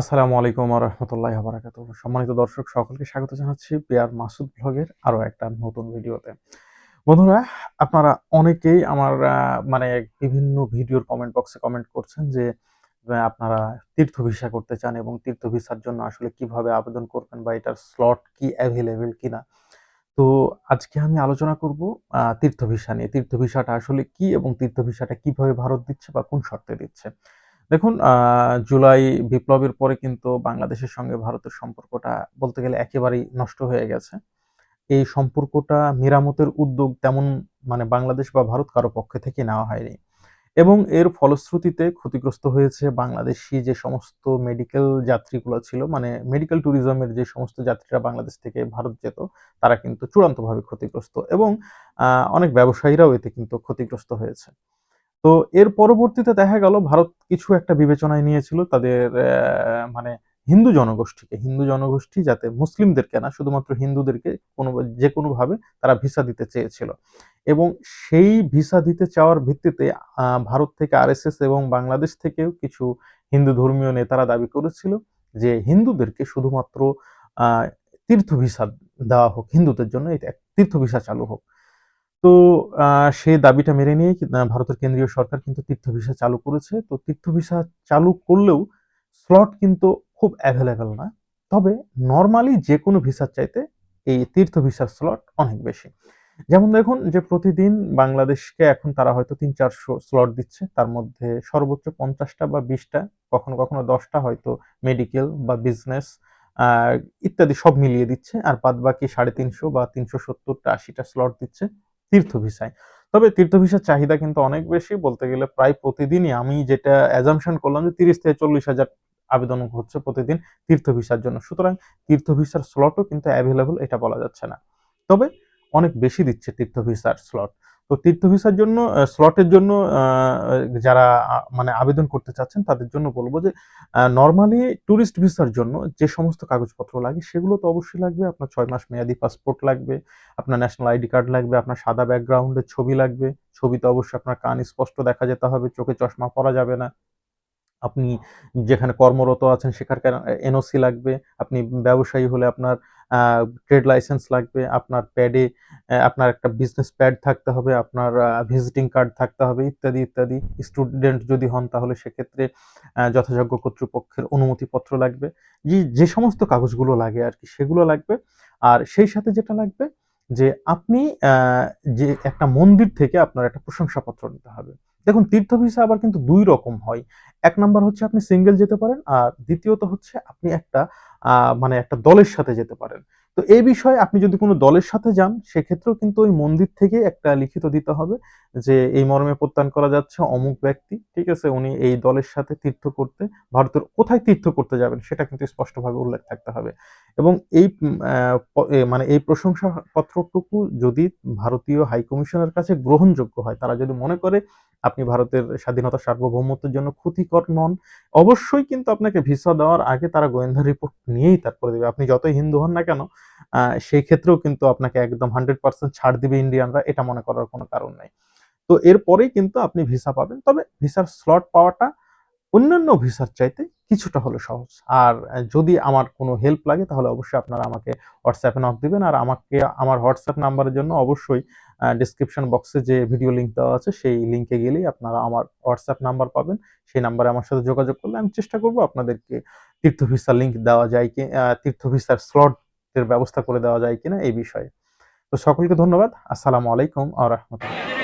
আসসালামু আলাইকুম রহমতুল্লাহ বারাকাতু সম্মানিত দর্শক, সকলকে স্বাগত জানাচ্ছি পিয়ার মাসুদ ব্লগের আরও একটা নতুন ভিডিওতে। বন্ধুরা, আপনারা অনেকেই আমার মানে বিভিন্ন ভিডিওর কমেন্ট বক্সে কমেন্ট করছেন যে আপনারা তীর্থ ভিসা করতে চান এবং তীর্থ ভিসার জন্য আসলে কীভাবে আবেদন করবেন বা এটার স্লট কি অ্যাভেলেবেল কিনা। তো আজকে আমি আলোচনা করব তীর্থ ভিসা নিয়ে। তীর্থ ভিসাটা আসলে কি এবং তীর্থ ভিসাটা কীভাবে ভারত দিচ্ছে বা কোন শর্তে দিচ্ছে? দেখুন জুলাই বিপ্লবের পরে কিন্তু বাংলাদেশের সঙ্গে ভারতের সম্পর্কটা বলতে গেলে একেবারেই নষ্ট হয়ে গেছে। এই সম্পর্কটা মেরামতের উদ্যোগ তেমন মানে বাংলাদেশ বা ভারত কারও পক্ষে থেকে নেওয়া হয়নি। এবং এর ফলশ্রুতিতে ক্ষতিগ্রস্ত হয়েছে বাংলাদেশি যে সমস্ত মেডিকেল যাত্রীগুলো ছিল মানে মেডিকেল ট্যুরিজমের যে সমস্ত যাত্রীরা বাংলাদেশ থেকে ভারত যেত, তারা কিন্তু চূড়ান্তভাবে ক্ষতিগ্রস্ত এবং অনেক ব্যবসায়ীরাও এতে কিন্তু ক্ষতিগ্রস্ত হয়েছে। তো এর পরবর্তীতে দেখা গেল ভারত কিছু একটা বিবেচনায় নিয়েছিল তাদের মানে হিন্দু জনগোষ্ঠীকে। হিন্দু জনগোষ্ঠী যাতে মুসলিমদেরকে না, শুধুমাত্র হিন্দুদেরকে কোনো, যে কোনো ভাবে তারা ভিসা দিতে চেয়েছিল। এবং সেই ভিসা দিতে চাওয়ার ভিত্তিতে ভারত থেকে আরএসএস এবং বাংলাদেশ থেকেও কিছু হিন্দু ধর্মীয় নেতারা দাবি করেছিল যে হিন্দুদেরকে শুধুমাত্র তীর্থ ভিসা দেওয়া হোক, হিন্দুদের জন্য তীর্থ ভিসা চালু হোক। তো সেই দাবিটা মেনে নিয়ে ভারতের কেন্দ্রীয় সরকার কিন্তু তীর্থ ভিসা চালু করেছে। তো তীর্থ ভিসা চালু করলেও স্লট কিন্তু খুব অ্যাভেলেবেল না। তবে নর্মালি যে কোনো ভিসার চাইতে এই তীর্থ ভিসার স্লট অনেক বেশি। যেমন দেখুন যে প্রতিদিন বাংলাদেশকে এখন তারা হয়তো তিন চারশো স্লট দিচ্ছে। তার মধ্যে সর্বোচ্চ পঞ্চাশটা বা বিশটা, কখনো কখনো দশটা হয়তো মেডিকেল বা বিজনেস ইত্যাদি সব মিলিয়ে দিচ্ছে। আর বাদ বাকি সাড়ে তিনশো বা তিনশো সত্তরটা আশিটা স্লট দিচ্ছে। তীর্থ ভিসায় তবে তীর্থ ভিসার চাহিদা কিন্তু অনেক বেশি। বলতে গেলে প্রায় প্রতিদিনই আমি যেটা অ্যাজামশন করলাম যে তিরিশ থেকে চল্লিশ হাজার আবেদন হচ্ছে প্রতিদিন তীর্থ ভিসার জন্য। সুতরাং তীর্থ ভিসার স্লটও কিন্তু অ্যাভেলেবল এটা বলা যাচ্ছে না। তবে অনেক বেশি দিচ্ছে তীর্থ ভিসার স্লট তো তীর্থ ভিসার জন্য স্লটের জন্য যারা মানে আবেদন করতে চাচ্ছেন, তাদের জন্য বলব যে নর্মালি ট্যুরিস্ট ভিসার জন্য যে সমস্ত কাগজপত্র লাগে, সেগুলো তো অবশ্যই লাগবে। আপনার ছয় মাস মেয়াদি পাসপোর্ট লাগবে, আপনার ন্যাশনাল আইডি কার্ড লাগবে, আপনার সাদা ব্যাকগ্রাউন্ডের ছবি লাগবে। ছবিতে অবশ্যই আপনার কান স্পষ্ট দেখা যেতে হবে, চোখে চশমা পরা যাবে না। আপনি যেখানে কর্মরত আছেন, সেখানকার এনওসি লাগবে। আপনি ব্যবসায়ী হলে আপনার ট্রেড লাইসেন্স লাগবে, আপনার প্যাডে আপনার একটা বিজনেস প্যাড থাকতে হবে, আপনার ভিজিটিং কার্ড থাকতে হবে, ইত্যাদি ইত্যাদি। স্টুডেন্ট যদি হন তাহলে সেক্ষেত্রে যথাযোগ্য কর্তৃপক্ষের অনুমতিপত্র লাগবে। যে যে সমস্ত কাগজগুলো লাগে আর কি, সেগুলো লাগবে। আর সেই সাথে যেটা লাগবে যে, আপনি যে একটা মন্দির থেকে আপনার একটা প্রশংসাপত্র নিতে হবে। দেখুন, তীর্থ ভিসা আবার কিন্তু দুই রকম হয়। এক নাম্বার হচ্ছে আপনি সিঙ্গেল যেতে পারেন আর দ্বিতীয়ত হচ্ছে আপনি একটা মানে একটা দলের সাথে যেতে পারেন। তো এই বিষয়ে আপনি যদি কোনো দলের সাথে যান, সেক্ষেত্রেও কিন্তু ওই মন্দির থেকে একটা লিখিত দিতে হবে যে এই মর্মে প্রত্যান করা যাচ্ছে অমুক ব্যক্তি, ঠিক আছে? উনি এই দলের সাথে তীর্থ করতে, ভারতের কোথায় তীর্থ করতে যাবেন, সেটা কিন্তু স্পষ্টভাবে উল্লেখ থাকতে হবে। এবং এই মানে এই প্রশংসাপত্রটুকু যদি ভারতীয় হাই কমিশনের কাছে গ্রহণযোগ্য হয়, তারা যদি মনে করে আপনি ভারতের স্বাধীনতা সার্বভৌমত্বের জন্য ক্ষতিকর নন। অবশ্যই কিন্তু আপনাকে ভিসা দেওয়ার আগে তারা গোয়েন্দা রিপোর্ট নিয়েই তারপরে দেবে। আপনি যতই হিন্দু হন না কেন সেই ক্ষেত্রেও কিন্তু আপনাকে একদম হান্ড্রেড পার্সেন্ট ছাড় দিবে ইন্ডিয়ানরা। এটা মনে করার কোনো কারণ নেই। তো এরপরেই কিন্তু আপনি ভিসা পাবেন। তবে ভিসার স্লট পাওয়াটা অন্যান্য ভিসার চাইতে কিছুটা হলো সহজ। আর যদি আমার কোনো হেল্প লাগে, তাহলে অবশ্যই আপনারা আমাকে হোয়াটসঅ্যাপে নক দিবেন। আর আমাকে, আমার হোয়াটসঅ্যাপ নাম্বারের জন্য অবশ্যই ডিসক্রিপশন বক্সে যে ভিডিও লিঙ্ক দেওয়া আছে, সেই লিংকে গেলেই আপনারা আমার হোয়াটসঅ্যাপ নাম্বার পাবেন। সেই নাম্বারে আমার সাথে যোগাযোগ করলে আমি চেষ্টা করব আপনাদেরকে তীর্থ ভিসার লিঙ্ক দেওয়া যায় কি তীর্থ ভিসার স্লটের ব্যবস্থা করে দেওয়া যায় কিনা এই বিষয়ে। তো সকলকে ধন্যবাদ। আসসালামু আলাইকুম আ রহমতুল্লাহ।